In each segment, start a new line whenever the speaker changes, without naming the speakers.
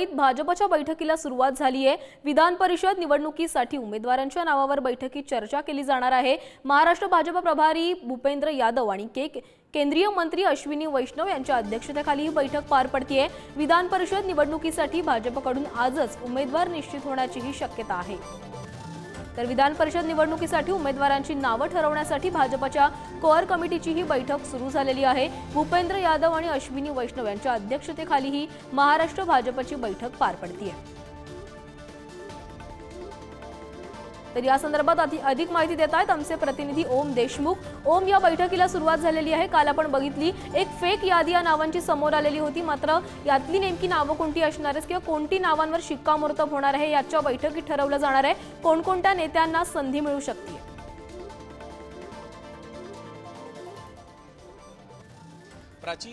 मुंबईत भाजपच्या बैठकीला सुरुवात झाली आहे. विधान परिषद निवडणुकीसाठी उमेदवारांच्या नावावर बैठकीत चर्चा केली जाणार आहे. महाराष्ट्र भाजप प्रभारी भूपेंद्र यादव आणि के केंद्रीय मंत्री अश्विनी वैष्णव यांच्या अध्यक्षतेखाली ही बैठक पार पडतीये. विधान परिषद निवडणुकीसाठी भाजपकडून आजच उमेदवार निश्चित होण्याचीही शक्यता आहे. तर विधान परिषद निवडणुकीसाठी उमेदवारांची नावं ठरवण्यासाठी भाजपाच्या कोअर कमिटीचीही बैठक सुरू झालेली आहे. भूपेंद्र यादव आणि अश्विनी वैष्णव यांच्या अध्यक्षतेखाली ही महाराष्ट्र भाजपची बैठक पार पडतीये. तर या संदर्भात अधिक माहिती देत आहेत आमचे प्रतिनिधी ओम देशमुख. ओम या बैठकीला सुरुवात झालेली आहे. काल आपण बघितली एक फेक यादी या नावांची समोर आलेली होती. मात्र यातली नेमकी नावं कोणती असणार आहेत किंवा कोणती नावांवर शिक्कामोर्तब होणार आहे याच्या बैठकीत ठरवलं जाणार आहे. कोणकोणत्या नेत्यांना संधी मिळू शकते
प्राची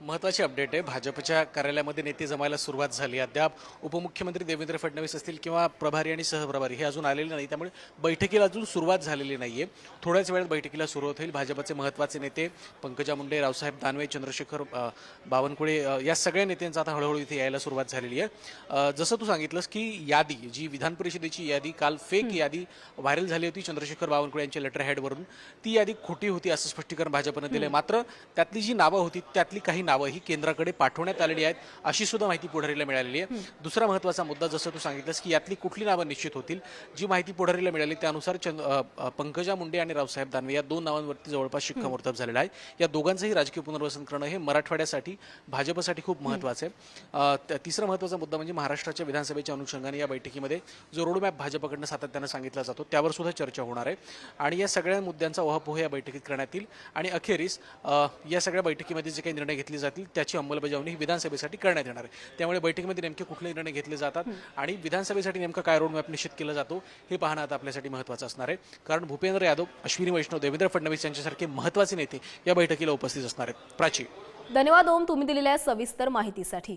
महत्त्वाची अपडेट आहे. भाजपच्या कार्यालयामध्ये नेते जमायला सुरुवात झाली. अद्याप उपमुख्यमंत्री देवेंद्र फडणवीस असतील किंवा प्रभारी आणि सहप्रभारी हे अजून आलेले नाही. त्यामुळे बैठकीला अजून सुरुवात झालेली नाही आहे थोड्याच वेळात बैठकीला सुरुवात होईल. भाजपचे महत्त्वाचे नेते पंकजा मुंडे रावसाहेब दानवे चंद्रशेखर बावनकुळे या सगळ्या नेत्यांचा आता हळूहळू इथे यायला सुरुवात झालेली आहे. जसं तू सांगितलंस की यादी जी विधान परिषदेची यादी काल फेक यादी व्हायरल झाली होती चंद्रशेखर बावनकुळे यांच्या लेटर हेडवरून ती यादी खोटी होती असं स्पष्टीकरण भाजपनं दिलं मात्र त्यातली जी नावं होती त्यातली काही नावं ही केंद्राकडे पाठवण्यात आलेली आहेत अशी सुद्धा माहिती पुढारीला मिळालेली आहे. दुसरा महत्त्वाचा मुद्दा जसं तू सांगितलंस की यातली कुठली नावं निश्चित होतील जी माहिती पुढारीला मिळाली त्यानुसार पंकजा मुंडे आणि रावसाहेब दानवे या दोन नावांवरती जवळपास शिक्कामोर्तब झालेलं आहे. या दोघांचंही राजकीय पुनर्वसन करणं हे मराठवाड्यासाठी भाजपसाठी खूप महत्त्वाचं आहे. तिसरा महत्त्वाचा मुद्दा म्हणजे महाराष्ट्राच्या विधानसभेच्या अनुषंगाने या बैठकीमध्ये जो रोडमॅप भाजपकडनं सातत्यानं सांगितला जातो त्यावर सुद्धा चर्चा होणार आहे. आणि या सगळ्या मुद्द्यांचा ओहापोह या बैठकीत करण्यात येईल. आणि अखेरीस या सगळ्या बैठकीमध्ये जे काही निर्णय घेतले जातील त्याची अंमलबजावणी ही विधानसभेसाठी करण्यात येणार आहे. त्यामुळे बैठकीमध्ये नेमके कुठले निर्णय घेतले जातात आणि विधानसभेसाठी नेमका काय रोडमॅप निश्चित केला जातो हे पाहणं आता आपल्यासाठी महत्त्वाचं असणार आहे. कारण भूपेंद्र यादव अश्विनी वैष्णव देवेंद्र फडणवीस यांच्यासारखे महत्त्वाचे नेते या बैठकीला उपस्थित असणार आहेत. प्राची.
धन्यवाद ओम तुम्ही दिलेल्या सविस्तर माहितीसाठी.